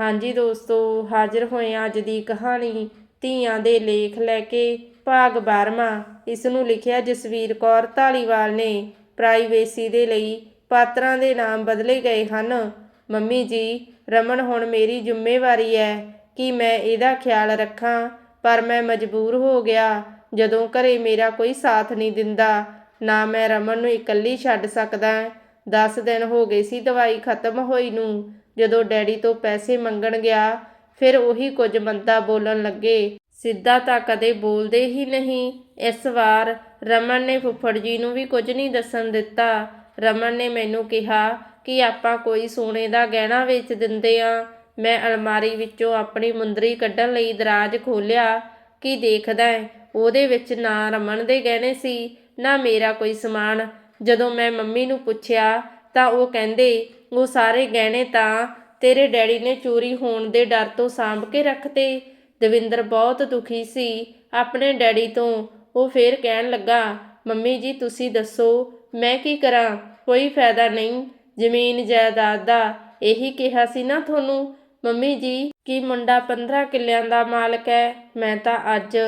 ਹਾਂਜੀ ਦੋਸਤੋ, ਹਾਜ਼ਰ ਹੋਏ ਅੱਜ ਦੀ ਕਹਾਣੀ, ਧੀਆਂ ਦੇ ਲੇਖ ਲੈ ਕੇ ਭਾਗ 12ਵਾਂ ਇਸ ਨੂੰ ਲਿਖਿਆ ਜਸਵੀਰ ਕੌਰ ਢਾਲੀਵਾਲ ਨੇ। ਪ੍ਰਾਈਵੇਸੀ ਦੇ ਲਈ ਪਾਤਰਾਂ ਦੇ ਨਾਮ ਬਦਲੇ ਗਏ ਹਨ। ਮੰਮੀ ਜੀ, ਰਮਨ ਹੁਣ ਮੇਰੀ ਜ਼ਿੰਮੇਵਾਰੀ ਹੈ ਕਿ ਮੈਂ ਇਹਦਾ ਖਿਆਲ ਰੱਖਾਂ, ਪਰ ਮੈਂ ਮਜਬੂਰ ਹੋ ਗਿਆ। ਜਦੋਂ ਘਰੇ ਮੇਰਾ ਕੋਈ ਸਾਥ ਨਹੀਂ ਦਿੰਦਾ, ਨਾ ਮੈਂ ਰਮਨ ਨੂੰ ਇਕੱਲੀ ਛੱਡ ਸਕਦਾ। 10 ਦਿਨ ਹੋ ਗਏ ਸੀ ਦਵਾਈ ਖਤਮ ਹੋਈ ਨੂੰ। ਜਦੋਂ ਡੈਡੀ ਤੋਂ ਪੈਸੇ ਮੰਗਣ ਗਿਆ, ਫਿਰ ਉਹੀ ਕੁਝ ਮੰਦਾ ਬੋਲਣ ਲੱਗੇ। ਸਿੱਧਾ ਤਾਂ ਕਦੇ ਬੋਲਦੇ ਹੀ ਨਹੀਂ। ਇਸ ਵਾਰ ਰਮਨ ਨੇ ਫੁੱਫੜ ਜੀ ਨੂੰ ਵੀ ਕੁਝ ਨਹੀਂ ਦੱਸਣ ਦਿੱਤਾ। ਰਮਨ ਨੇ ਮੈਨੂੰ ਕਿਹਾ ਕਿ ਆਪਾਂ ਕੋਈ ਸੋਨੇ ਦਾ ਗਹਿਣਾ ਵੇਚ ਦਿੰਦੇ ਆ। ਮੈਂ ਅਲਮਾਰੀ ਵਿੱਚੋਂ ਆਪਣੀ ਮੁੰਦਰੀ ਕੱਢਣ ਲਈ ਦਰਾਜ ਖੋਲਿਆ ਕਿ ਦੇਖਦਾ ਹੈ ਉਹਦੇ ਵਿੱਚ ਨਾ ਰਮਨ ਦੇ ਗਹਿਣੇ ਸੀ, ਨਾ ਮੇਰਾ ਕੋਈ ਸਮਾਨ। ਜਦੋਂ ਮੈਂ ਮੰਮੀ ਨੂੰ ਪੁੱਛਿਆ ਤਾਂ ਉਹ ਕਹਿੰਦੇ ਉਹ ਸਾਰੇ ਗਹਿਣੇ ਤਾਂ ਤੇਰੇ ਡੈਡੀ ਨੇ ਚੋਰੀ ਹੋਣ ਦੇ ਡਰ ਤੋਂ ਸਾਂਭ ਕੇ ਰੱਖਤੇ। ਦਵਿੰਦਰ ਬਹੁਤ ਦੁਖੀ ਸੀ। ਆਪਣੇ ਡੈਡੀ ਤੋਂ ਉਹ ਫੇਰ ਕਹਿਣ ਲੱਗਾ, ਮੰਮੀ ਜੀ, ਤੁਸੀਂ ਦੱਸੋ, ਮੈਂ ਕੀ ਕਰਾਂ? ਕੋਈ ਫਾਇਦਾ ਨਹੀਂ। ਜ਼ਮੀਨ, ਜਾਇਦਾਦ ਦਾ ਇਹੀ ਕਿਹਾ ਸੀ ਨਾ ਤੁਹਾਨੂੰ? ਮੰਮੀ ਜੀ, ਕੀ ਮੁੰਡਾ 15 ਕਿੱਲਿਆਂ ਦਾ ਮਾਲਕ ਹੈ? ਮੈਂ ਤਾਂ ਅੱਜ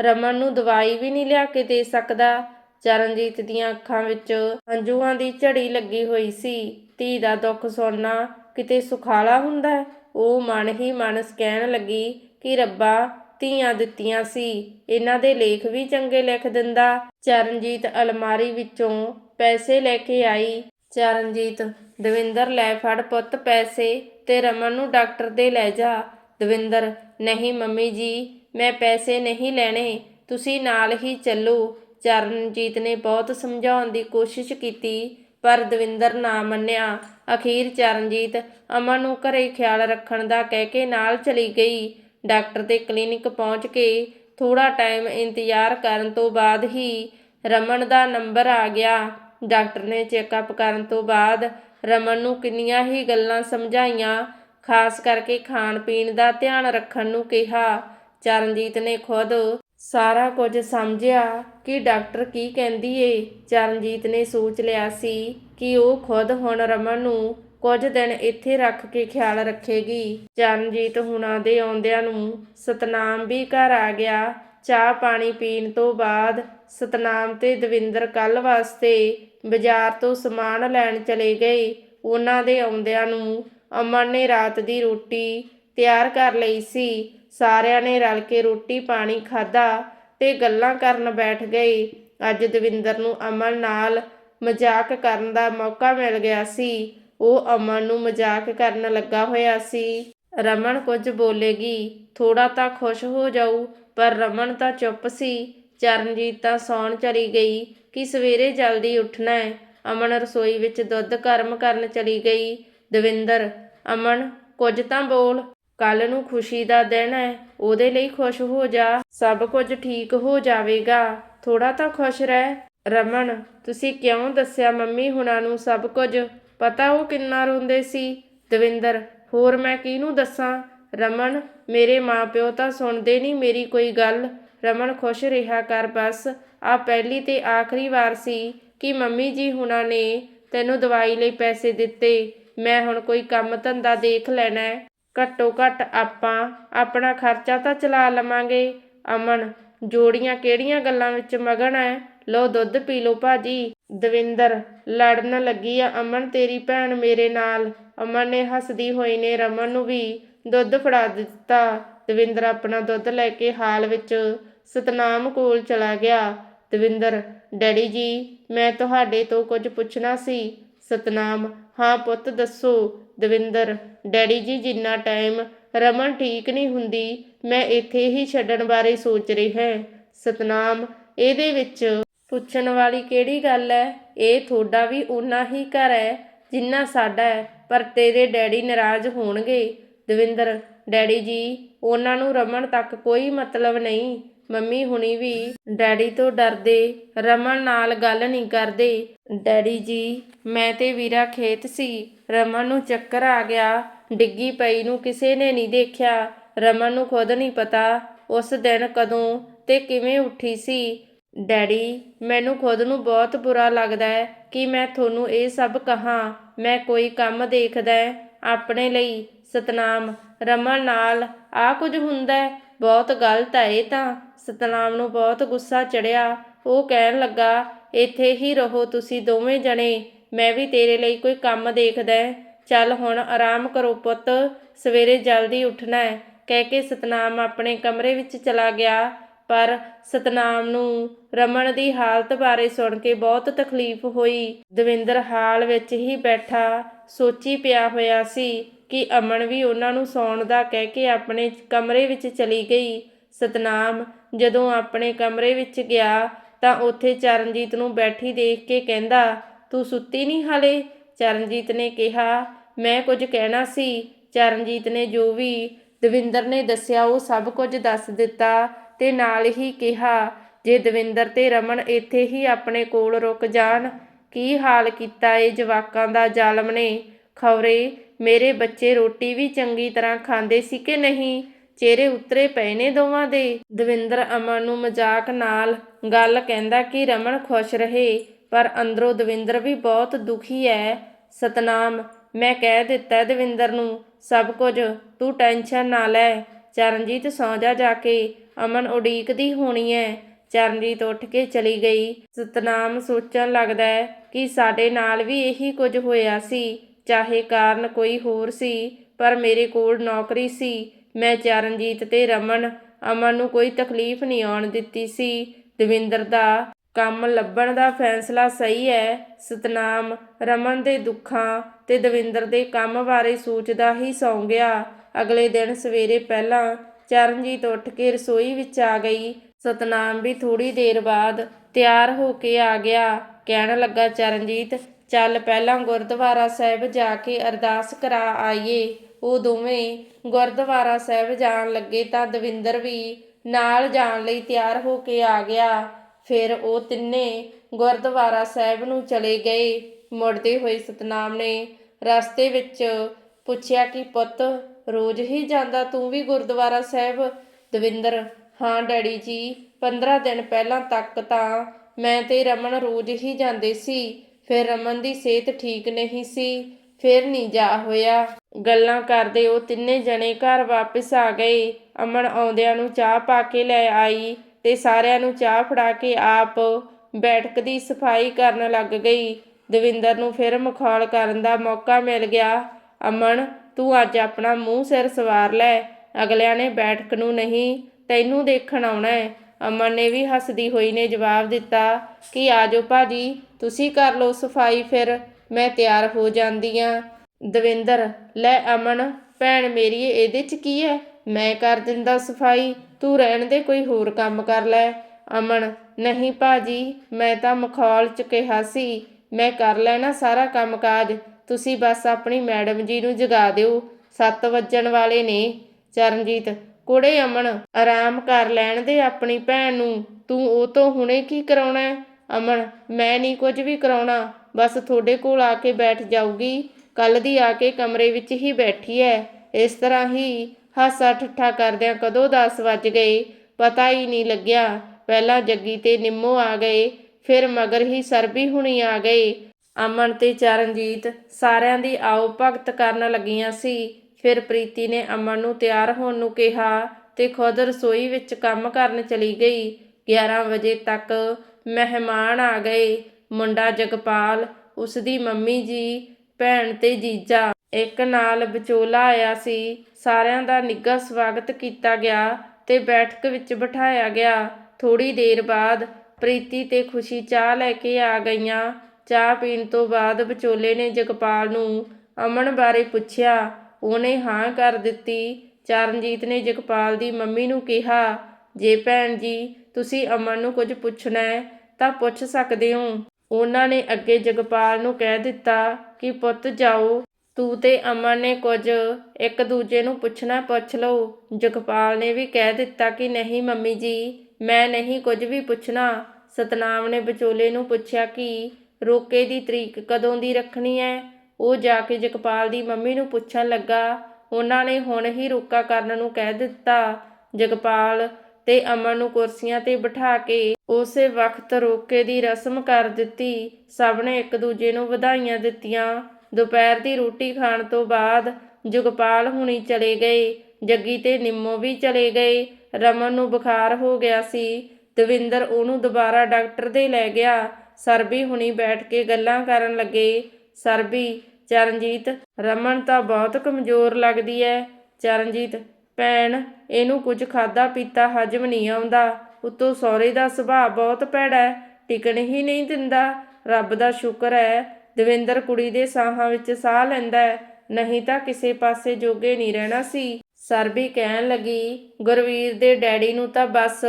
ਰਮਨ ਨੂੰ ਦਵਾਈ ਵੀ ਨਹੀਂ ਲਿਆ ਕੇ ਦੇ ਸਕਦਾ। ਚਰਨਜੀਤ ਦੀਆਂ ਅੱਖਾਂ ਵਿੱਚ ਹੰਝੂਆਂ ਦੀ ਝੜੀ ਲੱਗੀ ਹੋਈ ਸੀ। ਧੀ ਦਾ ਦੁੱਖ ਸੁਣਨਾ ਕਿਤੇ ਸੁਖਾਲਾ ਹੁੰਦਾ ਉਹ ਮਨ ਹੀ ਮਨ ਕਹਿਣ ਲੱਗੀ ਕਿ ਰੱਬਾ, ਧੀਆਂ ਦਿੱਤੀਆਂ ਸੀ। ਇਹਨਾਂ ਦੇ ਲੇਖ ਵੀ ਚੰਗੇ ਲਿਖ ਦਿੰਦਾ। ਚਰਨਜੀਤ ਅਲਮਾਰੀ ਵਿੱਚੋਂ ਪੈਸੇ ਲੈ ਕੇ ਆਈ। ਚਰਨਜੀਤ, ਦਵਿੰਦਰ ਲੈ ਫੜ ਪੁੱਤ ਪੈਸੇ ਤੇ ਰਮਨ ਨੂੰ ਡਾਕਟਰ ਦੇ ਲੈ ਜਾ। ਦਵਿੰਦਰ, ਨਹੀਂ ਮੰਮੀ ਜੀ, ਮੈਂ ਪੈਸੇ ਨਹੀਂ ਲੈਣੇ, ਤੁਸੀਂ ਨਾਲ ਹੀ ਚੱਲੋ। ਚਰਨਜੀਤ ਨੇ ਬਹੁਤ ਸਮਝਾਉਣ ਦੀ ਕੋਸ਼ਿਸ਼ ਕੀਤੀ, ਪਰ ਦਵਿੰਦਰ ਨਾ ਮੰਨਿਆ। ਅਖੀਰ ਚਰਨਜੀਤ ਅਮਨ ਨੂੰ ਘਰੇ ਖਿਆਲ ਰੱਖਣ ਦਾ ਕਹਿ ਕੇ ਨਾਲ ਚਲੀ ਗਈ। ਡਾਕਟਰ ਦੇ ਕਲੀਨਿਕ ਪਹੁੰਚ ਕੇ ਥੋੜਾ ਟਾਈਮ ਇੰਤਜ਼ਾਰ ਕਰਨ ਤੋਂ ਬਾਅਦ ਹੀ ਰਮਨ ਦਾ ਨੰਬਰ ਆ ਗਿਆ। ਡਾਕਟਰ ਨੇ ਚੈੱਕਅਪ ਕਰਨ ਤੋਂ ਬਾਅਦ ਰਮਨ ਨੂੰ ਕਿੰਨੀਆਂ ਹੀ ਗੱਲਾਂ ਸਮਝਾਈਆਂ, ਖਾਸ ਕਰਕੇ ਖਾਣ ਪੀਣ ਦਾ ਧਿਆਨ ਰੱਖਣ ਨੂੰ ਕਿਹਾ। ਚਰਨਜੀਤ ਨੇ ਖੁਦ ਸਾਰਾ ਕੁਝ ਸਮਝਿਆ ਕਿ ਡਾਕਟਰ ਕੀ ਕਹਿੰਦੀ ਏ। ਚਰਨਜੀਤ ਨੇ ਸੋਚ ਲਿਆ ਸੀ ਕਿ ਉਹ ਖੁਦ ਹੁਣ ਰਮਨ ਨੂੰ ਕੁਝ ਦਿਨ ਇੱਥੇ ਰੱਖ ਕੇ ਖਿਆਲ ਰੱਖੇਗੀ। ਚਰਨਜੀਤ ਹੁਣਾਂ ਦੇ ਆਉਂਦਿਆਂ ਨੂੰ ਸਤਨਾਮ ਵੀ ਘਰ ਆ ਗਿਆ। ਚਾਹ ਪਾਣੀ ਪੀਣ ਤੋਂ ਬਾਅਦ ਸਤਨਾਮ ਤੇ ਦਵਿੰਦਰ ਕੱਲ ਵਾਸਤੇ ਬਾਜ਼ਾਰ ਤੋਂ ਸਮਾਨ ਲੈਣ ਚਲੇ ਗਏ। ਉਹਨਾਂ ਦੇ ਆਉਂਦਿਆਂ ਨੂੰ ਅਮਨ ਨੇ ਰਾਤ ਦੀ ਰੋਟੀ ਤਿਆਰ ਕਰ ਲਈ ਸੀ। ਸਾਰਿਆਂ ਨੇ ਰਲ ਕੇ ਰੋਟੀ ਪਾਣੀ ਖਾਧਾ ਤੇ ਗੱਲਾਂ ਕਰਨ ਬੈਠ ਗਏ ਅੱਜ ਦਵਿੰਦਰ ਨੂੰ ਅਮਨ ਨਾਲ ਮਜ਼ਾਕ ਕਰਨ ਦਾ ਮੌਕਾ ਮਿਲ ਗਿਆ ਸੀ। ਉਹ ਅਮਨ ਨੂੰ ਮਜ਼ਾਕ ਕਰਨ ਲੱਗਾ ਹੋਇਆ ਸੀ। ਰਮਨ ਕੁਝ ਬੋਲੇਗੀ ਥੋੜਾ ਤਾਂ ਖੁਸ਼ ਹੋ ਜਾਊ, ਪਰ ਰਮਨ ਤਾਂ ਚੁੱਪ ਸੀ। ਚਰਨਜੀਤ ਤਾਂ ਸੌਣ ਚਲੀ ਗਈ ਕਿ ਸਵੇਰੇ ਜਲਦੀ ਉੱਠਣਾ ਹੈ। ਅਮਨ ਰਸੋਈ ਵਿੱਚ ਦੁੱਧ ਗਰਮ ਕਰਨ ਚਲੀ ਗਈ। ਦਵਿੰਦਰ, ਅਮਨ, ਕੁਝ ਤਾਂ ਬੋਲ। ਕੱਲ ਨੂੰ ਖੁਸ਼ੀ ਦਾ ਦਿਨ ਹੈ, ਉਹਦੇ ਲਈ ਖੁਸ਼ ਹੋ ਜਾ। ਸਭ ਕੁਝ ਠੀਕ ਹੋ ਜਾਵੇਗਾ। ਥੋੜਾ ਤਾਂ ਖੁਸ਼ ਰਹਿ। ਰਮਨ, ਤੁਸੀਂ ਕਿਉਂ ਦੱਸਿਆ ਮੰਮੀ ਹੁਣਾਂ ਨੂੰ ਸਭ ਕੁਝ? ਪਤਾ ਉਹ ਕਿੰਨਾ ਰੋਂਦੇ ਸੀ। ਦਵਿੰਦਰ, ਹੋਰ ਮੈਂ ਕਿਹਨੂੰ ਦੱਸਾਂ? ਰਮਨ, ਮੇਰੇ ਮਾਪਿਓ ਤਾਂ ਸੁਣਦੇ ਨਹੀਂ ਮੇਰੀ ਕੋਈ ਗੱਲ। ਰਮਨ ਖੁਸ਼ ਰਿਹਾ ਕਰ ਬਸ। ਆ ਪਹਿਲੀ ਤੇ ਆਖਰੀ ਵਾਰ ਸੀ ਕਿ ਮੰਮੀ ਜੀ ਹੁਣਾਂ ਨੇ ਤੈਨੂੰ ਦਵਾਈ ਲਈ ਪੈਸੇ ਦਿੱਤੇ। ਮੈਂ ਹੁਣ ਕੋਈ ਕੰਮ ਧੰਦਾ ਦੇਖ ਲੈਣਾ ਘੱਟੋ ਘੱਟ ਆਪਾਂ ਆਪਣਾ ਖਰਚਾ ਤਾਂ ਚਲਾ ਲਵਾਂਗੇ। ਅਮਨ, ਜੋੜੀਆਂ ਕਿਹੜੀਆਂ ਗੱਲਾਂ ਵਿੱਚ ਮਗਨ ਹੈ ਲੋ ਦੁੱਧ ਪੀ ਲੋ ਭਾਜੀ। ਦਵਿੰਦਰ, ਲੜਨ ਲੱਗੀ ਆ ਅਮਨ ਤੇਰੀ ਭੈਣ ਮੇਰੇ ਨਾਲ। ਅਮਨ ਨੇ ਹੱਸਦੀ ਹੋਈ ਨੇ ਰਮਨ ਨੂੰ ਵੀ ਦੁੱਧ ਫੜਾ ਦਿੱਤਾ। ਦਵਿੰਦਰ ਆਪਣਾ ਦੁੱਧ ਲੈ ਕੇ ਹਾਲ ਵਿੱਚ ਸਤਨਾਮ ਕੋਲ ਚਲਾ ਗਿਆ। ਦਵਿੰਦਰ, ਡੈਡੀ ਜੀ, ਮੈਂ ਤੁਹਾਡੇ ਤੋਂ ਕੁਝ ਪੁੱਛਣਾ ਸੀ। ਸਤਨਾਮ। ਹਾਂ ਪੁੱਤ, ਦੱਸੋ। ਦਵਿੰਦਰ, ਡੈਡੀ ਜੀ, ਜਿੰਨਾ ਟਾਈਮ ਰਮਨ ਠੀਕ ਨਹੀਂ ਹੁੰਦੀ, ਮੈਂ ਇੱਥੇ ਹੀ ਛੱਡਣ ਬਾਰੇ ਸੋਚ ਰਿਹਾ ਹਾਂ। ਸਤਨਾਮ, ਇਹਦੇ ਵਿੱਚ ਪੁੱਛਣ ਵਾਲੀ ਕਿਹੜੀ ਗੱਲ ਹੈ? ਇਹ ਤੁਹਾਡਾ ਵੀ ਉਨਾ ਹੀ ਘਰ ਹੈ, ਜਿੰਨਾ ਸਾਡਾ ਹੈ, ਪਰ ਤੇਰੇ ਡੈਡੀ ਨਾਰਾਜ਼ ਹੋਣਗੇ। ਦਵਿੰਦਰ, ਡੈਡੀ ਜੀ ਉਹਨਾਂ ਨੂੰ ਰਮਨ ਤੱਕ ਕੋਈ ਮਤਲਬ ਨਹੀਂ। ਮੰਮੀ ਹੁਣੀ ਵੀ ਡੈਡੀ ਤੋਂ ਡਰਦੇ, ਰਮਨ ਨਾਲ ਗੱਲ ਨਹੀਂ ਕਰਦੇ। ਡੈਡੀ ਜੀ, ਮੈਂ ਤੇ ਵੀਰਾ ਖੇਤ ਸੀ। ਰਮਨ ਨੂੰ ਚੱਕਰ ਆ ਗਿਆ। ਡਿੱਗੀ ਪਈ ਨੂੰ ਕਿਸੇ ਨੇ ਨਹੀਂ ਦੇਖਿਆ। ਰਮਨ ਨੂੰ ਖੁਦ ਨਹੀਂ ਪਤਾ ਉਸ ਦਿਨ ਕਦੋਂ ਤੇ ਕਿਵੇਂ ਉੱਠੀ ਸੀ। ਡੈਡੀ, ਮੈਨੂੰ ਖੁਦ ਨੂੰ ਬਹੁਤ ਬੁਰਾ ਲੱਗਦਾ ਹੈ ਕਿ ਮੈਂ ਤੁਹਾਨੂੰ ਇਹ ਸਭ ਕਹਾਂ। ਮੈਂ ਕੋਈ ਕੰਮ ਦੇਖਦਾ ਆਪਣੇ ਲਈ। ਸਤਨਾਮ, ਰਮਨ ਨਾਲ ਆ ਕੁਝ ਹੁੰਦਾ ਬਹੁਤ ਗਲਤ ਹੈ ਇਹ ਤਾਂ। ਸਤਨਾਮ ਨੂੰ ਬਹੁਤ ਗੁੱਸਾ ਚੜਿਆ। ਉਹ ਕਹਿਣ ਲੱਗਾ, ਇੱਥੇ ਹੀ ਰਹੋ ਤੁਸੀਂ ਦੋਵੇਂ ਜਣੇ। ਮੈਂ ਵੀ ਤੇਰੇ ਲਈ ਕੋਈ ਕੰਮ ਦੇਖਦਾ ਚੱਲ ਹੁਣ ਆਰਾਮ ਕਰੋ ਪੁੱਤ। ਸਵੇਰੇ ਜਲਦੀ ਉੱਠਣਾ ਹੈ ਕਹਿ ਕੇ ਸਤਨਾਮ ਆਪਣੇ ਕਮਰੇ ਵਿੱਚ ਚਲਾ ਗਿਆ। ਪਰ ਸਤਨਾਮ ਨੂੰ ਰਮਨ ਦੀ ਹਾਲਤ ਬਾਰੇ ਸੁਣ ਕੇ ਬਹੁਤ ਤਕਲੀਫ ਹੋਈ। ਦਵਿੰਦਰ ਹਾਲ ਵਿੱਚ ਹੀ ਬੈਠਾ ਸੋਚੀ ਪਿਆ ਹੋਇਆ ਸੀ ਕਿ ਅਮਨ ਵੀ ਉਹਨਾਂ ਨੂੰ ਸੌਣ ਦਾ ਕਹਿ ਕੇ ਆਪਣੇ ਕਮਰੇ ਵਿੱਚ ਚਲੀ ਗਈ। ਸਤਨਾਮ ਜਦੋਂ ਆਪਣੇ ਕਮਰੇ ਵਿੱਚ ਗਿਆ ਤਾਂ ਉੱਥੇ ਚਰਨਜੀਤ ਨੂੰ ਬੈਠੀ ਦੇਖ ਕੇ ਕਹਿੰਦਾ, ਤੂੰ ਸੁੱਤੀ ਨਹੀਂ ਹਾਲੇ? ਚਰਨਜੀਤ ਨੇ ਕਿਹਾ, ਮੈਂ ਕੁਝ ਕਹਿਣਾ ਸੀ। ਚਰਨਜੀਤ ਨੇ ਜੋ ਵੀ ਦਵਿੰਦਰ ਨੇ ਦੱਸਿਆ ਉਹ ਸਭ ਕੁਝ ਦੱਸ ਦਿੱਤਾ ਤੇ ਨਾਲ ਹੀ ਕਿਹਾ, ਜੇ ਦਵਿੰਦਰ ਤੇ ਰਮਨ ਇੱਥੇ ਹੀ ਆਪਣੇ ਕੋਲ ਰੁਕ ਜਾਣ, ਕੀ ਹਾਲ ਕੀਤਾ ਏ ਜਵਾਕਾਂ ਦਾ ਜ਼ਾਲਮ ਨੇ? ਖਵਰੇ ਮੇਰੇ ਬੱਚੇ ਰੋਟੀ ਵੀ ਚੰਗੀ ਤਰ੍ਹਾਂ ਖਾਂਦੇ ਸੀ ਕਿ ਨਹੀਂ? ਚਿਹਰੇ ਉਤਰੇ ਪਏ ਨੇ ਦੋਵਾਂ ਦੇ। ਦਵਿੰਦਰ ਅਮਨ ਨੂੰ ਮਜ਼ਾਕ ਨਾਲ ਗੱਲ ਕਹਿੰਦਾ ਕਿ ਰਮਨ ਖੁਸ਼ ਰਹੇ, ਪਰ ਅੰਦਰੋਂ ਦਵਿੰਦਰ ਵੀ ਬਹੁਤ ਦੁਖੀ ਹੈ ਸਤਨਾਮ, ਮੈਂ ਕਹਿ ਦਿੱਤਾ ਦਵਿੰਦਰ ਨੂੰ, ਸਭ ਕੁਝ, ਤੂੰ ਟੈਨਸ਼ਨ ਨਾ ਲੈ। ਚਰਨਜੀਤ ਸੌਂ ਜਾ ਜਾ ਕੇ ਅਮਨ ਉਡੀਕਦੀ ਹੋਣੀ ਹੈ ਚਰਨਜੀਤ ਉੱਠ ਕੇ ਚਲੀ ਗਈ। ਸਤਨਾਮ ਸੋਚਣ ਲੱਗਦਾ ਹੈ ਕਿ ਸਾਡੇ ਨਾਲ ਵੀ ਇਹੀ ਕੁਝ ਹੋਇਆ ਸੀ। ਚਾਹੇ ਕਾਰਨ ਕੋਈ ਹੋਰ ਸੀ, ਪਰ ਮੇਰੇ ਕੋਲ ਨੌਕਰੀ ਸੀ। ਮੈਂ ਚਰਨਜੀਤ ਤੇ ਰਮਨ, ਅਮਨ ਨੂੰ ਕੋਈ ਤਕਲੀਫ ਨਹੀਂ ਆਉਣ ਦਿੱਤੀ ਸੀ। ਦਵਿੰਦਰ ਦਾ ਕੰਮ ਲੱਭਣ ਦਾ ਫੈਸਲਾ ਸਹੀ ਹੈ, ਸਤਨਾਮ, ਰਮਨ ਦੇ ਦੁੱਖਾਂ ਤੇ ਦਵਿੰਦਰ ਦੇ ਕੰਮ ਬਾਰੇ ਸੋਚਦਾ ਹੀ ਸੌਂ ਗਿਆ। ਅਗਲੇ ਦਿਨ ਸਵੇਰੇ ਪਹਿਲਾਂ ਚਰਨਜੀਤ ਉੱਠ ਕੇ ਰਸੋਈ ਵਿੱਚ ਆ ਗਈ। ਸਤਨਾਮ ਵੀ ਥੋੜੀ ਦੇਰ ਬਾਅਦ ਤਿਆਰ ਹੋ ਕੇ ਆ ਗਿਆ। ਕਹਿਣ ਲੱਗਾ, ਚਰਨਜੀਤ, ਚੱਲ ਪਹਿਲਾਂ ਗੁਰਦੁਆਰਾ ਸਾਹਿਬ ਜਾ ਕੇ ਅਰਦਾਸ ਕਰਾ ਆਈਏ। ਉਹ ਦੋਵੇਂ ਗੁਰਦੁਆਰਾ ਸਾਹਿਬ ਜਾਣ ਲੱਗੇ ਤਾਂ ਦਵਿੰਦਰ ਵੀ ਨਾਲ ਜਾਣ ਲਈ ਤਿਆਰ ਹੋ ਕੇ ਆ ਗਿਆ। ਫਿਰ ਉਹ ਤਿੰਨੇ ਗੁਰਦੁਆਰਾ ਸਾਹਿਬ ਨੂੰ ਚਲੇ ਗਏ। ਮੁੜਦੇ ਹੋਏ ਸਤਨਾਮ ਨੇ ਰਸਤੇ ਵਿੱਚ ਪੁੱਛਿਆ ਕਿ, ਪੁੱਤ, ਰੋਜ਼ ਹੀ ਜਾਂਦਾ ਤੂੰ ਵੀ ਗੁਰਦੁਆਰਾ ਸਾਹਿਬ? ਦਵਿੰਦਰ, ਹਾਂ ਡੈਡੀ ਜੀ 15 ਦਿਨ ਪਹਿਲਾਂ ਤੱਕ ਤਾਂ ਮੈਂ ਤੇ ਰਮਨ ਰੋਜ਼ ਹੀ ਜਾਂਦੇ ਸੀ। ਫਿਰ ਰਮਨ ਦੀ ਸਿਹਤ ਠੀਕ ਨਹੀਂ ਸੀ। ਫਿਰ ਨਹੀਂ ਜਾ ਹੋਇਆ। ਗੱਲਾਂ ਕਰਦੇ ਉਹ ਤਿੰਨੇ ਜਣੇ ਘਰ ਵਾਪਸ ਆ ਗਏ। ਅਮਨ ਆਉਂਦਿਆਂ ਨੂੰ ਚਾਹ ਪਾ ਕੇ ਲੈ ਆਈ ਤੇ ਸਾਰਿਆਂ ਨੂੰ ਚਾਹ ਫੜਾ ਕੇ ਆਪ ਬੈਠਕ ਦੀ ਸਫ਼ਾਈ ਕਰਨ ਲੱਗ ਗਈ। ਦਵਿੰਦਰ ਨੂੰ ਫਿਰ ਮਖੌਲ ਕਰਨ ਦਾ ਮੌਕਾ ਮਿਲ ਗਿਆ। ਅਮਨ, ਤੂੰ ਅੱਜ ਆਪਣਾ ਮੂੰਹ ਸਿਰ ਸਵਾਰ ਲੈ। ਅਗਲਿਆਂ ਨੇ ਬੈਠਕ ਨੂੰ ਨਹੀਂ, ਤੈਨੂੰ ਦੇਖਣ ਆਉਣਾ ਹੈ। ਅਮਨ ਨੇ ਵੀ ਹੱਸਦੀ ਹੋਈ ਨੇ ਜਵਾਬ ਦਿੱਤਾ ਕਿ ਆਜੋ ਭਾਜੀ, ਤੁਸੀਂ ਕਰ ਲਓ ਸਫ਼ਾਈ ਫਿਰ। ਮੈਂ ਤਿਆਰ ਹੋ ਜਾਂਦੀ ਆ। ਦਵਿੰਦਰ, ਲੈ ਅਮਨ, ਭੈਣ ਮੇਰੀ, ਇਹਦੇ ਚ ਕੀ ਹੈ ਮੈਂ ਕਰ ਦਿੰਦਾ ਸਫ਼ਾਈ, ਤੂੰ ਰਹਿਣ ਦੇ, ਕੋਈ ਹੋਰ ਕੰਮ ਕਰ ਲੈ। ਅਮਨ, ਨਹੀਂ ਭਾਜੀ, ਮੈਂ ਤਾਂ ਮਖੌਲ ਚ ਕਿਹਾ ਸੀ, ਮੈਂ ਕਰ ਲੈਣਾ ਸਾਰਾ ਕੰਮਕਾਜ, ਤੁਸੀਂ ਬਸ ਆਪਣੀ ਮੈਡਮ ਜੀ ਨੂੰ ਜਗਾ ਦਿਓ 7 ਵੱਜਣ ਵਾਲੇ ਨੇ। ਚਰਨਜੀਤ, ਕੁੜੇ ਅਮਨ, ਆਰਾਮ ਕਰ ਲੈਣ ਦੇ ਆਪਣੀ ਭੈਣ ਨੂੰ, ਤੂੰ ਉਹ ਤੋਂ ਹੁਣੇ ਕੀ ਕਰਾਉਣਾ ਅਮਨ, ਮੈਂ ਨਹੀਂ ਕੁਝ ਵੀ ਕਰਾਉਣਾ। ਬਸ ਤੁਹਾਡੇ ਕੋਲ ਆ ਕੇ ਬੈਠ ਜਾਊਗੀ। ਕੱਲ ਦੀ ਆ ਕੇ ਕਮਰੇ ਵਿੱਚ ਹੀ ਬੈਠੀ ਹੈ ਇਸ ਤਰ੍ਹਾਂ ਹੀ ਹਾਸਾ ਠੱਠਾ ਕਰਦਿਆਂ ਕਦੋਂ 10 ਵੱਜ ਗਏ, ਪਤਾ ਹੀ ਨਹੀਂ ਲੱਗਿਆ। ਪਹਿਲਾਂ ਜੱਗੀ ਤੇ ਨਿੰਮੋ ਆ ਗਏ, ਫਿਰ ਮਗਰ ਹੀ ਸਰਬੀ ਹੁਣੀ ਆ ਗਏ। ਅਮਨ ਤੇ ਚਰਨਜੀਤ ਸਾਰਿਆਂ ਦੀ ਆਓ ਭਗਤ ਕਰਨ ਲੱਗੀਆਂ ਸੀ। ਫਿਰ ਪ੍ਰੀਤੀ ਨੇ ਅਮਨ ਨੂੰ ਤਿਆਰ ਹੋਣ ਨੂੰ ਕਿਹਾ ਤੇ ਖੁਦ ਰਸੋਈ ਵਿੱਚ ਕੰਮ ਕਰਨ ਚਲੀ ਗਈ। 11 ਵਜੇ ਤੱਕ ਮਹਿਮਾਨ ਆ ਗਏ। ਮੁੰਡਾ ਜਗਪਾਲ ਉਸ ਦੀ ਮੰਮੀ ਜੀ, ਭੈਣ ਤੇ ਜੀਜਾ। ਇੱਕ ਨਾਲ ਵਿਚੋਲਾ ਆਇਆ ਸੀ। ਸਾਰਿਆਂ ਦਾ ਨਿੱਘਾ ਸਵਾਗਤ ਕੀਤਾ ਗਿਆ ਤੇ ਬੈਠਕ ਵਿੱਚ ਬਿਠਾਇਆ ਗਿਆ। ਥੋੜੀ ਦੇਰ ਬਾਅਦ ਪ੍ਰੀਤੀ ਤੇ ਖੁਸ਼ੀ ਚਾਹ ਲੈ ਕੇ ਆ ਗਈਆਂ। ਚਾਹ ਪੀਣ ਤੋਂ ਬਾਅਦ ਵਿਚੋਲੇ ਨੇ ਜਗਪਾਲ ਨੂੰ ਅਮਨ ਬਾਰੇ ਪੁੱਛਿਆ। ਉਹਨੇ ਹਾਂ ਕਰ ਦਿੱਤੀ। ਚਰਨਜੀਤ ਨੇ ਜਗਪਾਲ ਦੀ ਮੰਮੀ ਨੂੰ ਕਿਹਾ, ਜੇ ਭੈਣ ਜੀ, ਤੁਸੀਂ ਅਮਨ ਨੂੰ ਕੁਝ ਪੁੱਛਣਾ ਹੈ, ਤਾਂ ਪੁੱਛ ਸਕਦੇ ਹੋ। ਉਹਨਾਂ ਨੇ ਅੱਗੇ ਜਗਪਾਲ ਨੂੰ ਕਹਿ ਦਿੱਤਾ ਕਿ ਪੁੱਤ ਜਾਓ, ਤੂੰ ਤੇ ਅਮਨ ਨੇ ਕੁਝ ਇੱਕ ਦੂਜੇ ਨੂੰ ਪੁੱਛਣਾ ਪੁੱਛ ਲਓ। ਜਗਪਾਲ ਨੇ ਵੀ ਕਹਿ ਦਿੱਤਾ ਕਿ ਨਹੀਂ ਮੰਮੀ ਜੀ, ਮੈਂ ਨਹੀਂ ਕੁਝ ਵੀ ਪੁੱਛਣਾ। ਸਤਨਾਮ ਨੇ ਵਿਚੋਲੇ ਨੂੰ ਪੁੱਛਿਆ ਕਿ ਰੋਕੇ ਦੀ ਤਰੀਕ ਕਦੋਂ ਦੀ ਰੱਖਣੀ ਹੈ ਉਹ ਜਾ ਕੇ ਜਗਪਾਲ ਦੀ ਮੰਮੀ ਨੂੰ ਪੁੱਛਣ ਲੱਗਾ। ਉਹਨਾਂ ਨੇ ਹੁਣ ਹੀ ਰੋਕਾ ਕਰਨ ਨੂੰ ਕਹਿ ਦਿੱਤਾ। ਜਗਪਾਲ ਤੇ ਅਮਨ ਨੂੰ ਕੁਰਸੀਆਂ ਤੇ ਬਿਠਾ ਕੇ ਉਸੇ ਵਕਤ ਰੋਕੇ ਦੀ ਰਸਮ ਕਰ ਦਿੱਤੀ। ਸਭ ਨੇ ਇੱਕ ਦੂਜੇ ਨੂੰ ਵਧਾਈਆਂ ਦਿੱਤੀਆਂ। ਦੁਪਹਿਰ ਦੀ ਰੋਟੀ ਖਾਣ ਤੋਂ ਬਾਅਦ ਜੁਗਪਾਲ ਹੁਣੀ ਚਲੇ ਗਏ। ਜੱਗੀ ਤੇ ਨਿੰਮੋ ਵੀ ਚਲੇ ਗਏ। ਰਮਨ ਨੂੰ ਬੁਖਾਰ ਹੋ ਗਿਆ ਸੀ। ਦਵਿੰਦਰ ਉਹਨੂੰ ਦੁਬਾਰਾ ਡਾਕਟਰ ਦੇ ਲੈ ਗਿਆ। ਸਰਬੀ ਹੁਣੀ ਬੈਠ ਕੇ ਗੱਲਾਂ ਕਰਨ ਲੱਗੇ। ਸਰਬੀ, ਚਰਨਜੀਤ, ਰਮਨ ਤਾਂ ਬਹੁਤ ਕਮਜ਼ੋਰ ਲੱਗਦੀ ਐ। ਚਰਨਜੀਤ ਭੈਣ, ਇਹਨੂੰ ਕੁਝ ਖਾਦਾ ਪੀਤਾ ਹਜਮ ਨਹੀਂ ਆਉਂਦਾ। ਉਤੋਂ ਸਹੁਰੇ ਦਾ ਸੁਭਾਅ ਬਹੁਤ ਭੈੜਾ ਹੈ, ਟਿਕਣ ਹੀ ਨਹੀਂ ਦਿੰਦਾ। ਰੱਬ ਦਾ ਸ਼ੁਕਰ ਹੈ, ਦਵਿੰਦਰ ਕੁੜੀ ਦੇ ਸਾਹਾਂ ਵਿੱਚ ਸਾਹ ਲੈਂਦਾ ਨਹੀਂ ਤਾਂ ਕਿਸੇ ਪਾਸੇ ਜੋਗੇ ਨਹੀਂ ਰਹਿਣਾ ਸੀ। ਸਰਬੀ ਕਹਿਣ ਲੱਗੀ, ਗੁਰਵੀਰ ਦੇ ਡੈਡੀ ਨੂੰ ਤਾਂ ਬਸ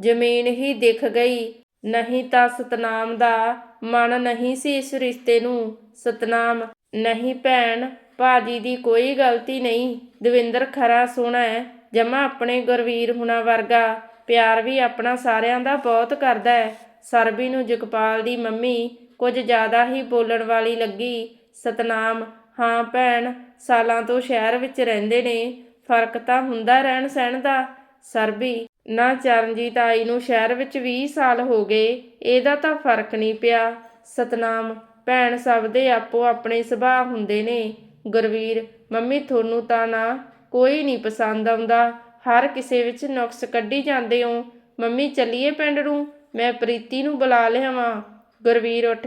ਜ਼ਮੀਨ ਹੀ ਦਿਖ ਗਈ। ਨਹੀਂ ਤਾਂ ਸਤਨਾਮ ਦਾ ਮਨ ਨਹੀਂ ਸੀ ਇਸ ਰਿਸ਼ਤੇ ਨੂੰ। ਸਤਨਾਮ, ਨਹੀਂ ਭੈਣ ਭਾਜੀ ਦੀ ਕੋਈ ਗਲਤੀ ਨਹੀਂ। ਦਵਿੰਦਰ ਖਰਾ ਸੋਹਣਾ ਹੈ। ਜਮਾ ਆਪਣੇ ਗੁਰਵੀਰ ਹੁਣਾ ਵਰਗਾ। ਪਿਆਰ ਵੀ ਆਪਣਾ ਸਾਰਿਆਂ ਦਾ ਬਹੁਤ ਕਰਦਾ ਹੈ। ਸਰਬੀ ਨੂੰ ਜਗਪਾਲ ਦੀ ਮੰਮੀ ਕੁਝ ਜ਼ਿਆਦਾ ਹੀ ਬੋਲਣ ਵਾਲੀ ਲੱਗੀ। ਸਤਨਾਮ, ਹਾਂ ਭੈਣ, ਸਾਲਾਂ ਤੋਂ ਸ਼ਹਿਰ ਵਿੱਚ ਰਹਿੰਦੇ ਨੇ। ਫ਼ਰਕ ਤਾਂ ਹੁੰਦਾ ਰਹਿਣ ਸਹਿਣ ਦਾ। ਸਰਬੀ, ਨਾ ਚਰਨਜੀਤ ਆਈ ਨੂੰ ਸ਼ਹਿਰ ਵਿੱਚ 20 ਸਾਲ ਹੋ ਗਏ। ਇਹਦਾ ਤਾਂ ਫ਼ਰਕ ਨਹੀਂ ਪਿਆ। ਸਤਨਾਮ, ਭੈਣ ਸਭ ਦੇ ਆਪੋ ਆਪਣੇ ਸੁਭਾਅ ਹੁੰਦੇ ਨੇ। ਗੁਰਵੀਰ, ਮੰਮੀ, ਤੁਹਾਨੂੰ ਤਾਂ ਨਾ ਕੋਈ ਨਹੀਂ ਪਸੰਦ ਆਉਂਦਾ। ਹਰ ਕਿਸੇ ਵਿੱਚ ਨੁਕਸ ਕੱਢੀ ਜਾਂਦੇ ਹੋ। ਮੰਮੀ, ਚੱਲੀਏ ਪਿੰਡ ਨੂੰ। ਮੈਂ ਪ੍ਰੀਤੀ ਨੂੰ ਬੁਲਾ ਲਿਆਵਾਂ। ਗੁਰਵੀਰ ਉੱਠ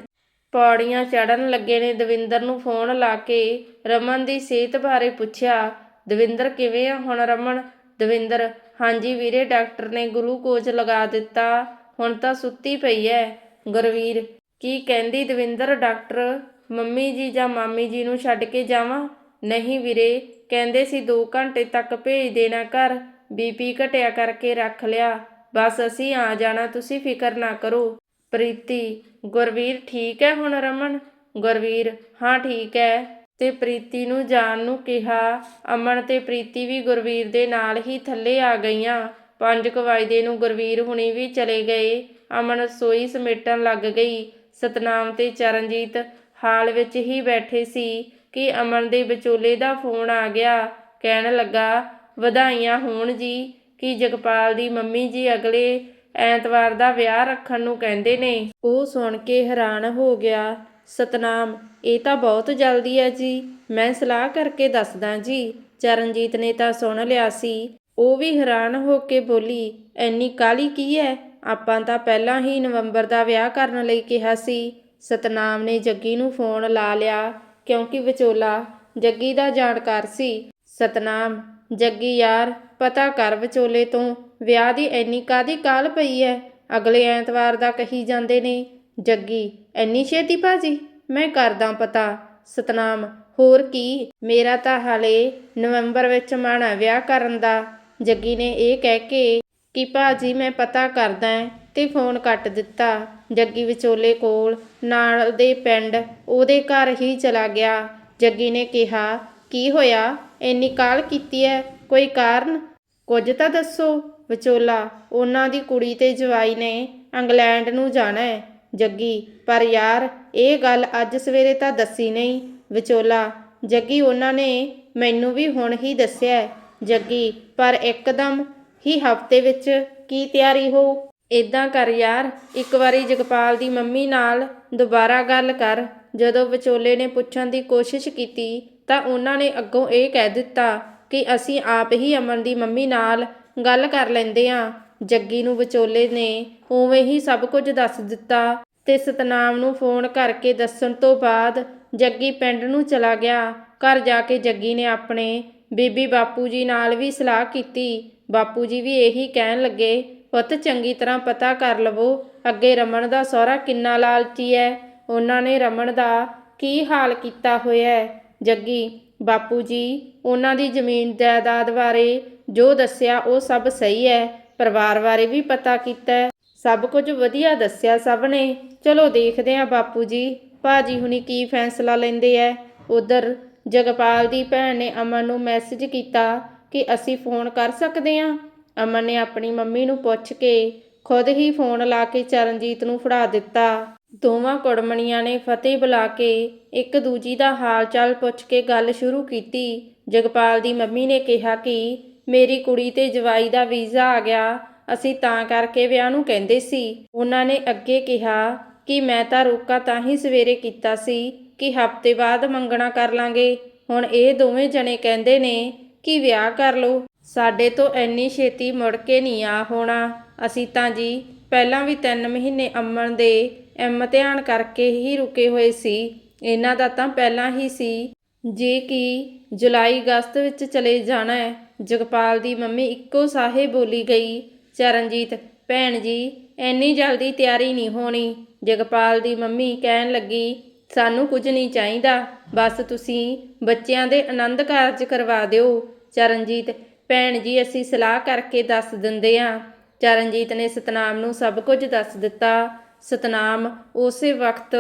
ਪੌੜੀਆਂ ਚੜਨ ਲੱਗੇ ਨੇ। ਦਵਿੰਦਰ ਨੂੰ ਫੋਨ ਲਾ ਕੇ ਰਮਨ ਦੀ ਸਿਹਤ ਬਾਰੇ ਪੁੱਛਿਆ, ਦਵਿੰਦਰ, ਕਿਵੇਂ ਆ ਹੁਣ ਰਮਨ? ਦਵਿੰਦਰ, ਹਾਂਜੀ ਵੀਰੇ, ਡਾਕਟਰ ਨੇ ਗਲੂਕੋਜ਼ ਲਗਾ ਦਿੱਤਾ। ਹੁਣ ਤਾਂ ਸੁੱਤੀ ਪਈ ਐ। ਗੁਰਵੀਰ, ਕੀ ਕਹਿੰਦੀ ਦਵਿੰਦਰ, ਡਾਕਟਰ? ਮੰਮੀ ਜੀ ਜਾਂ ਮਾਮੀ ਜੀ ਨੂੰ ਛੱਡ ਕੇ ਜਾਵਾਂ? ਨਹੀਂ ਵੀਰੇ, ਕਹਿੰਦੇ ਸੀ 2 ਘੰਟੇ ਤੱਕ ਭੇਜ ਦੇਣਾ ਘਰ ਬੀਪੀ ਘਟਿਆ ਕਰਕੇ ਰੱਖ ਲਿਆ। ਬਸ ਅਸੀਂ ਆ ਜਾਣਾ, ਤੁਸੀਂ ਫਿਕਰ ਨਾ ਕਰੋ। ਪ੍ਰੀਤੀ, ਗੁਰਵੀਰ ਠੀਕ ਹੈ ਹੁਣ ਰਮਨ? ਗੁਰਵੀਰ, ਹਾਂ ਠੀਕ ਹੈ। ਤੇ ਪ੍ਰੀਤੀ ਨੂੰ ਜਾਣ ਨੂੰ ਕਿਹਾ। ਅਮਨ ਤੇ ਪ੍ਰੀਤੀ ਵੀ ਗੁਰਵੀਰ ਦੇ ਨਾਲ ਹੀ ਥੱਲੇ ਆ ਗਈਆਂ। ਪੰਜ ਕੁ ਵਜੇ ਨੂੰ ਗੁਰਵੀਰ ਹੁਣੀ ਵੀ ਚਲੇ ਗਏ। ਅਮਨ ਰਸੋਈ ਸਮੇਟਣ ਲੱਗ ਗਈ। ਸਤਨਾਮ ਤੇ ਚਰਨਜੀਤ ਹਾਲ ਵਿੱਚ ਹੀ ਬੈਠੇ ਸੀ ਕਿ ਅਮਨ ਦੇ ਵਿਚੋਲੇ ਦਾ ਫੋਨ ਆ ਗਿਆ। ਕਹਿਣ ਲੱਗਾ, ਵਧਾਈਆਂ ਹੋਣ ਜੀ, ਕਿ ਜਗਪਾਲ ਦੀ ਮੰਮੀ ਜੀ ਅਗਲੇ ਐਤਵਾਰ ਦਾ ਵਿਆਹ ਰੱਖਣ ਨੂੰ ਕਹਿੰਦੇ ਨੇ। ਉਹ ਸੁਣ ਕੇ ਹੈਰਾਨ ਹੋ ਗਿਆ। ਸਤਨਾਮ, ਇਹ ਤਾਂ ਬਹੁਤ ਜਲਦੀ ਹੈ ਜੀ। ਮੈਂ ਸਲਾਹ ਕਰਕੇ ਦੱਸਦਾ ਜੀ। ਚਰਨਜੀਤ ਨੇ ਤਾਂ ਸੁਣ ਲਿਆ ਸੀ। ਉਹ ਵੀ ਹੈਰਾਨ ਹੋ ਕੇ ਬੋਲੀ, ਐਨੀ ਕਾਲੀ ਕੀ ਹੈ? ਆਪਾਂ ਤਾਂ ਪਹਿਲਾਂ ਹੀ ਨਵੰਬਰ ਦਾ ਵਿਆਹ ਕਰਨ ਲਈ ਕਿਹਾ ਸੀ। ਸਤਨਾਮ ਨੇ ਜੱਗੀ ਨੂੰ ਫੋਨ ਲਾ ਲਿਆ, ਕਿਉਂਕਿ ਵਿਚੋਲਾ ਜੱਗੀ ਦਾ ਜਾਣਕਾਰ ਸੀ। ਸਤਨਾਮ, ਜੱਗੀ ਯਾਰ, ਪਤਾ ਕਰ ਵਿਚੋਲੇ ਤੋਂ, ਵਿਆਹ ਦੀ ਐਨੀ ਕਾਦੀ ਕਾਲ ਪਈ ਐ? ਅਗਲੇ ਐਤਵਾਰ ਦਾ ਕਹੀ ਜਾਂਦੇ ਨੇ, ਜੱਗੀ, ਐਨੀ ਛੇਤੀ ਭਾਜੀ? ਮੈਂ ਕਰਦਾ ਪਤਾ। ਸਤਨਾਮ, ਹੋਰ ਕੀ? ਮੇਰਾ ਤਾਂ ਹਾਲੇ ਨਵੰਬਰ ਵਿੱਚ ਮਨ ਹੈ ਵਿਆਹ ਕਰਨ ਦਾ। ਜੱਗੀ ਨੇ ਇਹ ਕਹਿ ਕੇ ਕਿ ਭਾਜੀ ਮੈਂ ਪਤਾ ਕਰਦਾ ਤੇ ਫੋਨ ਕੱਟ ਦਿੱਤਾ। ਜੱਗੀ ਵਿਚੋਲੇ ਕੋਲ ਨਾਲ ਦੇ ਪਿੰਡ ਉਹਦੇ ਘਰ ਹੀ ਚਲਾ ਗਿਆ। ਜੱਗੀ ਨੇ ਕਿਹਾ, ਕੀ ਹੋਇਆ? ਇੰਨੀ ਕਾਲ ਕੀਤੀ ਹੈ ਕੋਈ ਕਾਰਨ? ਕੁਝ ਤਾਂ ਦੱਸੋ। ਵਿਚੋਲਾ, ਉਹਨਾਂ ਦੀ ਕੁੜੀ ਤੇ ਜਵਾਈ ਨੇ ਇੰਗਲੈਂਡ ਨੂੰ ਜਾਣਾ ਹੈ ਜੱਗੀ, ਪਰ ਯਾਰ, ਇਹ ਗੱਲ ਅੱਜ ਸਵੇਰੇ ਤਾਂ ਦੱਸੀ ਨਹੀਂ। ਵਿਚੋਲਾ, ਜੱਗੀ, ਉਹਨਾਂ ਨੇ ਮੈਨੂੰ ਵੀ ਹੁਣ ਹੀ ਦੱਸਿਆ ਜੱਗੀ, ਪਰ ਇੱਕਦਮ ਹੀ ਹਫ਼ਤੇ ਵਿੱਚ ਕੀ ਤਿਆਰੀ ਹੋ? ਇੱਦਾਂ ਕਰ ਯਾਰ, ਇੱਕ ਵਾਰੀ ਜਗਪਾਲ ਦੀ ਮੰਮੀ ਨਾਲ ਦੁਬਾਰਾ ਗੱਲ ਕਰ। ਜਦੋਂ ਵਿਚੋਲੇ ਨੇ ਪੁੱਛਣ ਦੀ ਕੋਸ਼ਿਸ਼ ਕੀਤੀ, ਤਾਂ ਉਹਨਾਂ ਨੇ ਅੱਗੋਂ ਇਹ ਕਹਿ ਦਿੱਤਾ ਕਿ ਅਸੀਂ ਆਪ ਹੀ ਅਮਨ ਦੀ ਮੰਮੀ ਨਾਲ ਗੱਲ ਕਰ ਲੈਂਦੇ ਹਾਂ ਜੱਗੀ ਨੂੰ ਵਿਚੋਲੇ ਨੇ ਉਵੇਂ ਹੀ ਸਭ ਕੁਝ ਦੱਸ ਦਿੱਤਾ ਤੇ ਸਤਨਾਮ ਨੂੰ ਫੋਨ ਕਰਕੇ ਦੱਸਣ ਤੋਂ ਬਾਅਦ ਜੱਗੀ ਪਿੰਡ ਨੂੰ ਚਲਾ ਗਿਆ। ਘਰ ਜਾ ਕੇ ਜੱਗੀ ਨੇ ਆਪਣੇ ਬੀਬੀ ਬਾਪੂ ਜੀ ਨਾਲ ਵੀ ਸਲਾਹ ਕੀਤੀ। ਬਾਪੂ ਜੀ ਵੀ ਇਹੀ ਕਹਿਣ ਲੱਗੇ ਪੁੱਤ ਚੰਗੀ ਤਰ੍ਹਾਂ ਪਤਾ ਕਰ ਲਵੋ, ਅੱਗੇ ਰਮਣ ਦਾ ਸਹੁਰਾ ਕਿੰਨਾ ਲਾਲਚੀ ਹੈ ਉਹਨਾਂ ਨੇ ਰਮਣ ਦਾ ਕੀ ਹਾਲ ਕੀਤਾ ਹੋਇਆ ਹੈ ਜੱਗੀ, ਬਾਪੂ ਜੀ, ਉਹਨਾਂ ਦੀ ਜ਼ਮੀਨ ਜਾਇਦਾਦ ਬਾਰੇ ਜੋ ਦੱਸਿਆ ਉਹ ਸਭ ਸਹੀ ਹੈ ਪਰਿਵਾਰ ਬਾਰੇ ਵੀ ਪਤਾ ਕੀਤਾ ਸਭ ਕੁਝ ਵਧੀਆ ਦੱਸਿਆ ਸਭ ਨੇ। ਚਲੋ ਦੇਖਦੇ ਹਾਂ ਬਾਪੂ ਜੀ, ਭਾਜੀ ਹੁਣੀ ਕੀ ਫੈਸਲਾ ਲੈਂਦੇ ਐ? ਉਧਰ ਜਗਪਾਲ ਦੀ ਭੈਣ ਨੇ ਅਮਨ ਨੂੰ ਮੈਸੇਜ ਕੀਤਾ ਕਿ ਅਸੀਂ ਫੋਨ ਕਰ ਸਕਦੇ ਹਾਂ ਅਮਨ ਨੇ ਆਪਣੀ ਮੰਮੀ ਨੂੰ ਪੁੱਛ ਕੇ ਖੁਦ ਹੀ ਫੋਨ ਲਾ ਕੇ ਚਰਨਜੀਤ ਨੂੰ ਫੜਾ ਦਿੱਤਾ। ਦੋਵਾਂ ਕੁੜਮਣੀਆਂ ਨੇ ਫਤਿਹ ਬੁਲਾ ਕੇ ਇੱਕ ਦੂਜੀ ਦਾ ਹਾਲ ਚਾਲ ਪੁੱਛ ਕੇ ਗੱਲ ਸ਼ੁਰੂ ਕੀਤੀ। ਜਗਪਾਲ ਦੀ ਮੰਮੀ ਨੇ ਕਿਹਾ ਕਿ ਮੇਰੀ ਕੁੜੀ ਤੇ ਜਵਾਈ ਦਾ ਵੀਜ਼ਾ ਆ ਗਿਆ। ਅਸੀਂ ਤਾਂ ਕਰਕੇ ਵਿਆਹ ਨੂੰ ਕਹਿੰਦੇ ਸੀ। ਉਹਨਾਂ ਨੇ ਅੱਗੇ ਕਿਹਾ ਕਿ ਮੈਂ ਤਾਂ ਰੋਕਾ ਤਾਂ ਹੀ ਸਵੇਰੇ ਕੀਤਾ ਸੀ ਕਿ ਹਫ਼ਤੇ ਬਾਅਦ ਮੰਗਣਾ ਕਰ ਲਾਂਗੇ। ਹੁਣ ਇਹ ਦੋਵੇਂ ਜਣੇ ਕਹਿੰਦੇ ਨੇ ਕਿ ਵਿਆਹ ਕਰ ਲਓ। ਸਾਡੇ ਤੋਂ ਇੰਨੀ ਛੇਤੀ ਮੁੜ ਕੇ ਨਹੀਂ ਆ ਹੋਣਾ। ਅਸੀਂ ਤਾਂ ਜੀ ਪਹਿਲਾਂ ਵੀ 3 ਮਹੀਨੇ ਅਮਨ ਦੇ ਇਮਤਿਹਾਨ ਕਰਕੇ ਹੀ ਰੁਕੇ ਹੋਏ ਸੀ। ਇਹਨਾਂ ਦਾ ਤਾਂ ਪਹਿਲਾਂ ਹੀ ਸੀ। ਜੇ ਕਿ ਜੁਲਾਈ ਅਗਸਤ ਵਿੱਚ ਚਲੇ ਜਾਣਾ ਹੈ, ਜਗਪਾਲ ਦੀ ਮੰਮੀ ਇੱਕੋ ਸਾਹੇ ਬੋਲੀ ਗਈ, ਚਰਨਜੀਤ, ਭੈਣ ਜੀ, ਇੰਨੀ ਜਲਦੀ ਤਿਆਰੀ ਨਹੀਂ ਹੋਣੀ। ਜਗਪਾਲ ਦੀ ਮੰਮੀ ਕਹਿਣ ਲੱਗੀ, ਸਾਨੂੰ ਕੁਝ ਨਹੀਂ ਚਾਹੀਦਾ। ਬਸ ਤੁਸੀਂ ਬੱਚਿਆਂ ਦੇ ਆਨੰਦ ਕਾਰਜ ਕਰਵਾ ਦਿਓ। ਚਰਨਜੀਤ ਭੈਣ ਜੀ, ਅਸੀਂ ਸਲਾਹ ਕਰਕੇ ਦੱਸ ਦਿੰਦੇ ਆ ਚਰਨਜੀਤ ਨੇ ਸਤਨਾਮ ਨੂੰ ਸਭ ਕੁਝ ਦੱਸ ਦਿੱਤਾ। ਸਤਨਾਮ ਉਸੇ ਵਕਤ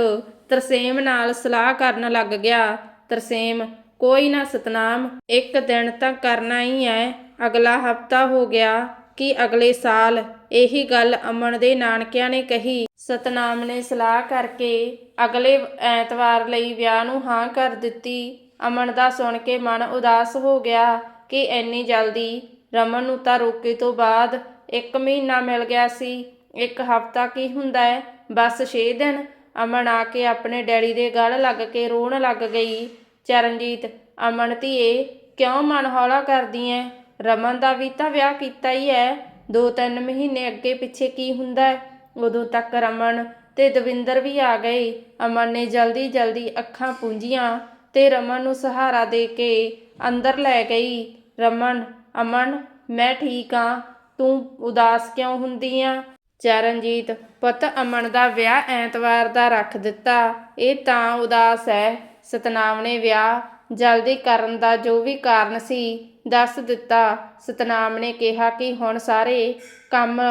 ਤਰਸੇਮ ਨਾਲ ਸਲਾਹ ਕਰਨ ਲੱਗ ਗਿਆ। ਤਰਸੇਮ, ਕੋਈ ਨਾ ਸਤਨਾਮ, ਇੱਕ ਦਿਨ ਤਾਂ ਕਰਨਾ ਹੀ ਹੈ ਅਗਲਾ ਹਫਤਾ ਹੋ ਗਿਆ ਕਿ ਅਗਲੇ ਸਾਲ। ਇਹੀ ਗੱਲ ਅਮਨ ਦੇ ਨਾਨਕਿਆਂ ਨੇ ਕਹੀ। ਸਤਨਾਮ ਨੇ ਸਲਾਹ ਕਰਕੇ ਅਗਲੇ ਐਤਵਾਰ ਲਈ ਵਿਆਹ ਨੂੰ ਹਾਂ ਕਰ ਦਿੱਤੀ। ਅਮਨ ਦਾ ਸੁਣ ਕੇ ਮਨ ਉਦਾਸ ਹੋ ਗਿਆ। ਕਿ ਇੰਨੀ ਜਲਦੀ ਰਮਨ ਨੂੰ ਤਾਂ ਰੋਕੇ ਤੋਂ ਬਾਅਦ ਇੱਕ ਮਹੀਨਾ ਮਿਲ ਗਿਆ ਸੀ। ਇੱਕ ਹਫਤਾ ਕੀ ਹੁੰਦਾ ਹੈ? ਬਸ 6 ਦਿਨ। ਅਮਨ ਆ ਕੇ ਆਪਣੇ ਡੈਡੀ ਦੇ ਗਲ ਲੱਗ ਕੇ ਰੋਣ ਲੱਗ ਗਈ। ਚਰਨਜੀਤ, ਅਮਨ ਧੀਏ, ਕਿਉਂ ਮਨ ਹੌਲਾ ਕਰਦੀ ਐ? ਰਮਨ ਦਾ ਵੀ ਤਾਂ ਵਿਆਹ ਕੀਤਾ ਹੀ ਐ ਦੋ ਤਿੰਨ ਮਹੀਨੇ ਅੱਗੇ ਪਿੱਛੇ ਕੀ ਹੁੰਦਾ ਹੈ? ਉਦੋਂ ਤੱਕ ਰਮਨ ਤੇ ਦਵਿੰਦਰ ਵੀ ਆ ਗਏ। ਅਮਨ ਨੇ ਜਲਦੀ ਜਲਦੀ ਅੱਖਾਂ ਪੂੰਝੀਆਂ ਤੇ ਰਮਨ ਨੂੰ ਸਹਾਰਾ ਦੇ ਕੇ ਅੰਦਰ ਲੈ ਗਈ। ਰਮਨ, ਅਮਨ, ਮੈਂ ਠੀਕ ਆ। ਤੂੰ ਉਦਾਸ ਕਿਉਂ ਹੁੰਦੀ ਆ? ਚਰਨਜੀਤ, ਪੁੱਤ ਅਮਨ ਦਾ ਵਿਆਹ ਐਤਵਾਰ ਦਾ ਰੱਖ ਦਿੱਤਾ। ਇਹ ਤਾਂ ਉਦਾਸ ਹੈ ਸਤਨਾਮ ਨੇ ਵਿਆਹ ਜਲਦੀ ਕਰਨ ਦਾ ਜੋ ਵੀ ਕਾਰਨ ਸੀ, ਦੱਸ ਦਿੱਤਾ। ਸਤਨਾਮ ਨੇ ਕਿਹਾ ਕਿ ਹੁਣ ਸਾਰੇ ਕੰਮ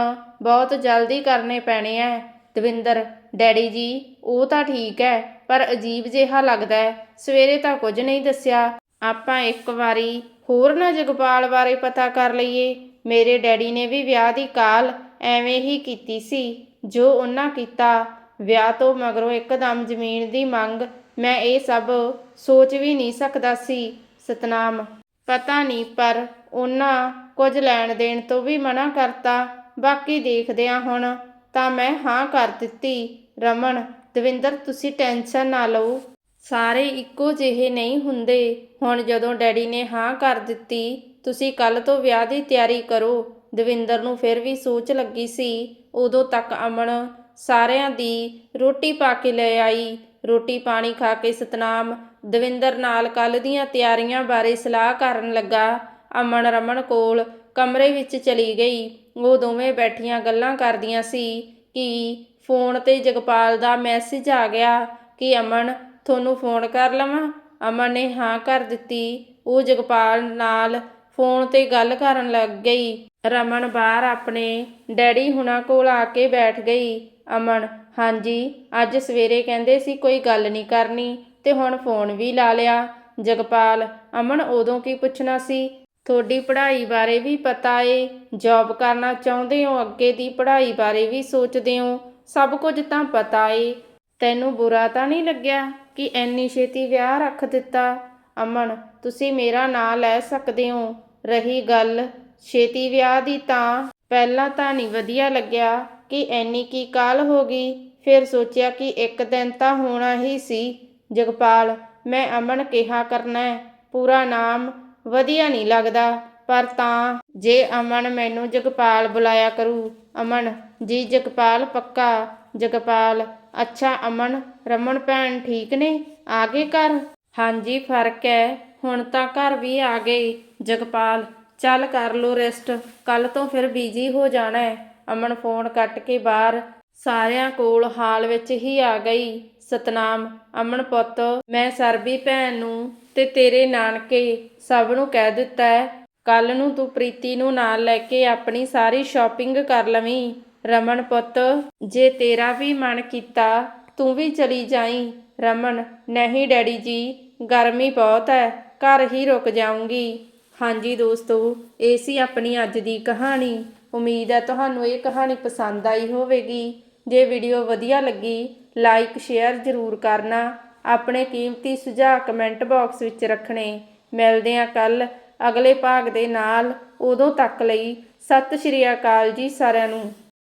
ਬਹੁਤ ਜਲਦੀ ਕਰਨੇ ਪੈਣੇ ਐ। ਦਵਿੰਦਰ, ਡੈਡੀ ਜੀ, ਉਹ ਤਾਂ ਠੀਕ ਹੈ ਪਰ ਅਜੀਬ ਜਿਹਾ ਲੱਗਦਾ ਹੈ ਸਵੇਰੇ ਤਾਂ ਕੁਝ ਨਹੀਂ ਦੱਸਿਆ। ਆਪਾਂ ਇੱਕ ਵਾਰੀ ਹੋਰ ਨਾ ਜਗਪਾਲ ਬਾਰੇ ਪਤਾ ਕਰ ਲਈਏ। ਮੇਰੇ ਡੈਡੀ ਨੇ ਵੀ ਵਿਆਹ ਦੀ ਕਾਲ ਐਵੇਂ ਹੀ ਕੀਤੀ ਸੀ। ਜੋ ਉਹਨਾਂ ਕੀਤਾ, ਵਿਆਹ ਤੋਂ ਮਗਰੋਂ ਇੱਕਦਮ ਜ਼ਮੀਨ ਦੀ ਮੰਗ ਮੈਂ ਇਹ ਸਭ ਸੋਚ ਵੀ ਨਹੀਂ ਸਕਦਾ ਸੀ। ਸਤਨਾਮ, ਪਤਾ ਨਹੀਂ, ਪਰ ਉਹਨਾਂ ਕੁਝ ਲੈਣ ਦੇਣ ਤੋਂ ਵੀ ਮਨਾ ਕਰਤਾ। ਬਾਕੀ ਦੇਖਦੇ ਆ ਹੁਣ ਤਾਂ ਮੈਂ ਹਾਂ ਕਰ ਦਿੱਤੀ। ਰਮਨ, ਦਵਿੰਦਰ, ਤੁਸੀਂ ਟੈਨਸ਼ਨ ਨਾ ਲਓ। ਸਾਰੇ ਇੱਕੋ ਜਿਹੇ ਨਹੀਂ ਹੁੰਦੇ। ਹੁਣ ਜਦੋਂ ਡੈਡੀ ਨੇ ਹਾਂ ਕਰ ਦਿੱਤੀ, ਤੁਸੀਂ ਕੱਲ ਤੋਂ ਵਿਆਹ ਦੀ ਤਿਆਰੀ ਕਰੋ। ਦਵਿੰਦਰ ਨੂੰ ਫਿਰ ਵੀ ਸੋਚ ਲੱਗੀ ਸੀ। ਉਦੋਂ ਤੱਕ ਅਮਨ ਸਾਰਿਆਂ ਦੀ ਰੋਟੀ ਪਾ ਕੇ ਲੈ ਆਈ। ਰੋਟੀ ਪਾਣੀ ਖਾ ਕੇ ਸਤਨਾਮ ਦਵਿੰਦਰ ਨਾਲ ਕੱਲ ਦੀਆਂ ਤਿਆਰੀਆਂ ਬਾਰੇ ਸਲਾਹ ਕਰਨ ਲੱਗਾ। ਅਮਨ ਰਮਨ ਕੋਲ ਕਮਰੇ ਵਿੱਚ ਚਲੀ ਗਈ। ਉਹ ਦੋਵੇਂ ਬੈਠੀਆਂ ਗੱਲਾਂ ਕਰਦੀਆਂ ਸੀ ਕਿ ਫੋਨ ਤੇ ਜਗਪਾਲ ਦਾ ਮੈਸੇਜ ਆ ਗਿਆ ਕਿ ਅਮਨ ਤੁਹਾਨੂੰ ਫੋਨ ਕਰ ਲਵਾਂ। ਅਮਨ ਨੇ ਹਾਂ ਕਰ ਦਿੱਤੀ। ਉਹ ਜਗਪਾਲ ਨਾਲ ਫੋਨ ਤੇ ਗੱਲ ਕਰਨ ਲੱਗ ਗਈ। ਰਮਨ ਬਾਹਰ ਆਪਣੇ ਡੈਡੀ ਹੁਣਾਂ ਕੋਲ ਆ ਕੇ ਬੈਠ ਗਈ। ਅਮਨ, ਹਾਂਜੀ, ਅੱਜ ਸਵੇਰੇ ਕਹਿੰਦੇ ਸੀ ਕੋਈ ਗੱਲ ਨਹੀਂ ਕਰਨੀ ਤੇ ਹੁਣ ਫੋਨ ਵੀ ਲਾ ਲਿਆ। ਜਗਪਾਲ, ਅਮਨ, ਉਦੋਂ ਕੀ ਪੁੱਛਣਾ ਸੀ? ਤੁਹਾਡੀ ਪੜ੍ਹਾਈ ਬਾਰੇ ਵੀ ਪਤਾ ਏ। ਜੌਬ ਕਰਨਾ ਚਾਹੁੰਦੇ ਹੋ, ਅੱਗੇ ਦੀ ਪੜ੍ਹਾਈ ਬਾਰੇ ਵੀ ਸੋਚਦੇ ਹੋ। ਸਭ ਕੁਝ ਤਾਂ ਪਤਾ ਏ। ਤੈਨੂੰ ਬੁਰਾ ਤਾਂ ਨਹੀਂ ਲੱਗਿਆ? ਕਿ ਐਨੀ ਛੇਤੀ ਵਿਆਹ ਰੱਖ ਦਿੱਤਾ? ਅਮਨ, ਤੁਸੀਂ ਮੇਰਾ ਨਾਂ ਲੈ ਸਕਦੇ ਹੋ। ਰਹੀ ਗੱਲ। ਛੇਤੀ ਵਿਆਹ ਦੀ ਤਾਂ ਪਹਿਲਾਂ ਤਾਂ ਨਹੀਂ ਵਧੀਆ ਲੱਗਿਆ ਕਿ ਐਨੀ ਕੀ ਕਾਲ ਹੋ ਗਈ। ਫਿਰ ਸੋਚਿਆ ਕਿ ਇੱਕ ਦਿਨ ਤਾਂ ਹੋਣਾ ਹੀ ਸੀ। ਜਗਪਾਲ, ਮੈਂ ਅਮਨ ਕਿਹਾ ਕਰਨਾ ਪੂਰਾ ਨਾਮ ਵਧੀਆ ਨਹੀਂ ਲੱਗਦਾ, ਪਰ ਤਾਂ ਜੇ ਅਮਨ ਮੈਨੂੰ ਜਗਪਾਲ ਬੁਲਾਇਆ ਕਰੂ। ਅਮਨ, ਜੀ ਜਗਪਾਲ ਪੱਕਾ? ਜਗਪਾਲ ਅੱਛਾ, ਅਮਨ, ਰਮਨ ਭੈਣ ਠੀਕ ਨੇ? ਆ ਗਏ ਘਰ? ਹਾਂਜੀ, ਫ਼ਰਕ ਹੈ। ਹੁਣ ਤਾਂ ਘਰ ਵੀ ਆ ਗਏ ਜਗਪਾਲ, ਚੱਲ ਕਰ ਲੋ ਰੈਸਟ ਕੱਲ ਤੋਂ ਫਿਰ ਬਿਜ਼ੀ ਹੋ ਜਾਣਾ ਹੈ। ਅਮਨ ਫੋਨ ਕੱਟ ਕੇ ਬਾਹਰ। ਸਾਰਿਆਂ ਕੋਲ ਹਾਲ ਵਿੱਚ ਹੀ ਆ ਗਈ। ਸਤਨਾਮ, ਅਮਨ ਪੁੱਤ, ਮੈਂ ਸਰਬੀ ਭੈਣ ਨੂੰ ਤੇ ਤੇਰੇ ਨਾਨਕੇ ਸਭ ਨੂੰ ਕਹਿ ਦਿੱਤਾ ਹੈ। ਕੱਲ ਨੂੰ ਤੂੰ ਪ੍ਰੀਤੀ ਨੂੰ ਨਾਲ ਲੈ ਕੇ ਆਪਣੀ ਸਾਰੀ ਸ਼ਾਪਿੰਗ ਕਰ ਲਵੀਂ। ਰਮਨ ਪੁੱਤ, ਜੇ ਤੇਰਾ ਵੀ ਮਨ ਕੀਤਾ, ਤੂੰ ਵੀ ਚਲੀ ਜਾਈ। ਰਮਨ, ਨਹੀਂ ਡੈਡੀ ਜੀ, ਗਰਮੀ ਬਹੁਤ ਹੈ ਘਰ ਹੀ ਰੁਕ ਜਾਊਂਗੀ। ਹਾਂਜੀ ਦੋਸਤੋ, ਇਹ ਸੀ ਆਪਣੀ ਅੱਜ ਦੀ ਕਹਾਣੀ। ਉਮੀਦ ਹੈ ਤੁਹਾਨੂੰ ਇਹ ਕਹਾਣੀ ਪਸੰਦ ਆਈ ਹੋਵੇਗੀ। ਜੇ ਵੀਡੀਓ ਵਧੀਆ ਲੱਗੀ, ਲਾਈਕ, ਸ਼ੇਅਰ ਜ਼ਰੂਰ ਕਰਨਾ। ਆਪਣੇ ਕੀਮਤੀ ਸੁਝਾਅ ਕਮੈਂਟ ਬਾਕਸ ਵਿੱਚ ਰੱਖਣੇ। ਮਿਲਦੇ ਹਾਂ ਕੱਲ ਅਗਲੇ ਭਾਗ ਦੇ ਨਾਲ। ਉਦੋਂ ਤੱਕ ਲਈ ਸਤਿ ਸ਼੍ਰੀ ਅਕਾਲ ਜੀ ਸਾਰਿਆਂ ਨੂੰ।